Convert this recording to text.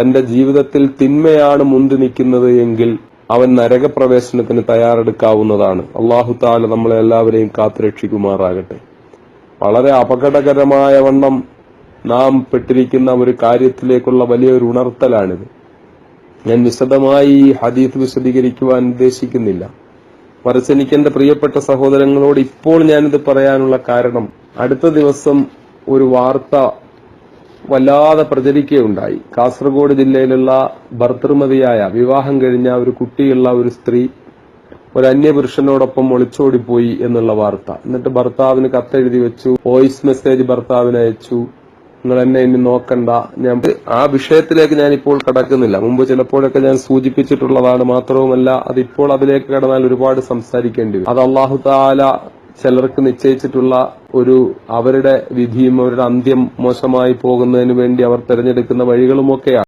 തന്റെ ജീവിതത്തിൽ തിന്മയാണ് മുന്തി നിൽക്കുന്നത് എങ്കിൽ അവൻ നരകപ്രവേശനത്തിന് തയ്യാറെടുക്കാവുന്നതാണ്. അള്ളാഹു താല നമ്മളെ എല്ലാവരെയും കാത്തുരക്ഷിക്കുമാറാകട്ടെ. വളരെ അപകടകരമായ വണ്ണം നാം പെട്ടിരിക്കുന്ന ഒരു കാര്യത്തിലേക്കുള്ള വലിയൊരു ഉണർത്തലാണിത്. ഞാൻ വിശദമായി ഈ ഹദീസ് വിശദീകരിക്കുവാൻ ഉദ്ദേശിക്കുന്നില്ല. മറിച്ച് എനിക്ക് എന്റെ പ്രിയപ്പെട്ട സഹോദരങ്ങളോട് ഇപ്പോൾ ഞാനിത് പറയാനുള്ള കാരണം അടുത്ത ദിവസം ഒരു വാർത്ത വല്ലാതെ പ്രചരിക്കുകയുണ്ടായി. കാസർഗോഡ് ജില്ലയിലുള്ള ഭർത്തൃമതിയായ വിവാഹം കഴിഞ്ഞ ഒരു കുട്ടിയുള്ള ഒരു സ്ത്രീ ഒരു അന്യപുരുഷനോടൊപ്പം ഒളിച്ചോടിപ്പോയി എന്നുള്ള വാർത്ത. എന്നിട്ട് ഭർത്താവിന് കത്തെഴുതി വെച്ചു വോയിസ് മെസ്സേജ് ഭർത്താവിന് അയച്ചു. നിങ്ങൾ എന്നെ ഇനി നോക്കണ്ട. ഞാൻ ആ വിഷയത്തിലേക്ക് ഞാൻ ഇപ്പോൾ കടക്കുന്നില്ല. മുമ്പ് ചിലപ്പോഴൊക്കെ ഞാൻ സൂചിപ്പിച്ചിട്ടുള്ളതാണ് മാത്രവുമല്ല അതിപ്പോൾ അതിലേക്ക് കടന്നാൽ ഒരുപാട് സംസാരിക്കേണ്ടി വരും. അത് അള്ളാഹു താല ചിലർക്ക് നിശ്ചയിച്ചിട്ടുള്ള ഒരു അവരുടെ വിധിയും അവരുടെ അന്ത്യം മോശമായി പോകുന്നതിന് വേണ്ടി അവർ തിരഞ്ഞെടുക്കുന്ന വഴികളുമൊക്കെയാണ്.